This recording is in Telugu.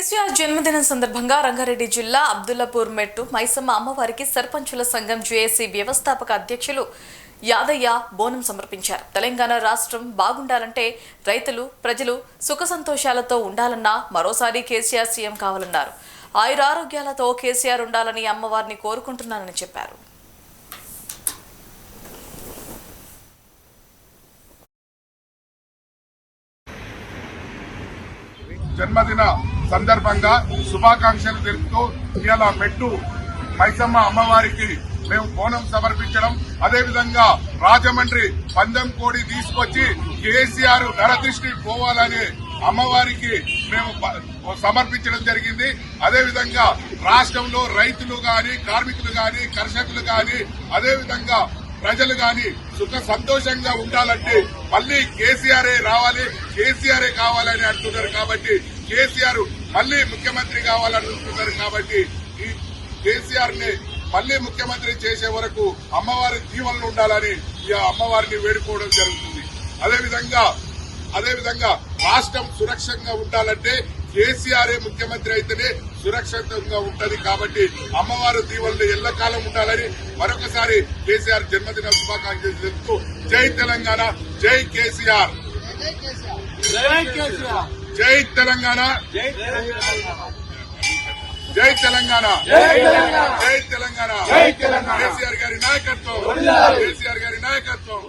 కేసీఆర్ జన్మదినం సందర్భంగా రంగారెడ్డి జిల్లా అబ్దుల్లాపూర్ మెట్టు మైసమ్మ అమ్మవారికి సర్పంచుల సంఘం జేఏసీ వ్యవస్థాపక అధ్యక్షులు యాదయ్య బోనం సమర్పించారు. తెలంగాణ రాష్ట్రం బాగుండాలంటే రైతులు ప్రజలు సుఖ సంతోషాలతో ఉండాలన్నా మరోసారి కేసీఆర్ సీఎం కావాలన్నారు. ఆయురారోగ్యాలతో కేసీఆర్ ఉండాలని అమ్మవారిని కోరుకుంటున్నానని చెప్పారు. జన్మదిన సందర్భంగా శుభాకాంక్షలు తెలుపుతూ ఇవాళ మెట్టు మైసమ్మ అమ్మవారికి మేము బోనం సమర్పించడం. అదేవిధంగా రాజమండ్రి పందెం కోడి తీసుకొచ్చి కేసీఆర్ నరదృష్టి పోవాలని అమ్మవారికి మేము సమర్పించడం జరిగింది. అదేవిధంగా రాష్ట్రంలో రైతులు గాని కార్మికులు గాని కర్షకులు గాని అదేవిధంగా ప్రజలు గాని సుఖ సంతోషంగా ఉండాలంటే మళ్ళీ కేసీఆర్ రావాలి కేసీఆర్ కావాలని అంటున్నారు కాబట్టి కేసీఆర్ మళ్ళీ ముఖ్యమంత్రి కావాలని అంటున్నారు కాబట్టి ఈ కేసీఆర్ని మళ్ళీ ముఖ్యమంత్రి చేసే వరకు అమ్మవారి జీవనలు ఉండాలని ఈ అమ్మవారిని వేడుకోవడం జరుగుతుంది. అదేవిధంగా అదేవిధంగా రాష్ట్రం సురక్షంగా ఉండాలంటే కేసీఆర్ ముఖ్యమంత్రి అయితేనే సురక్షితంగా ఉంటది కాబట్టి అమ్మవారు దీవెనలు ఎల్లకాలం ఉండాలని మరొకసారి కేసీఆర్ జన్మదిన శుభాకాంక్షలు తెలుపుతూ జై తెలంగాణ జై కేసీఆర్. జై కేసీఆర్ జై తెలంగాణ. జై తెలంగాణ. జై తెలంగాణ. జై తెలంగాణ. జై తెలంగాణ జై తెలంగాణ. కేసీఆర్ గారి నాయకత్వం. కేసీఆర్ గారి నాయకత్వం.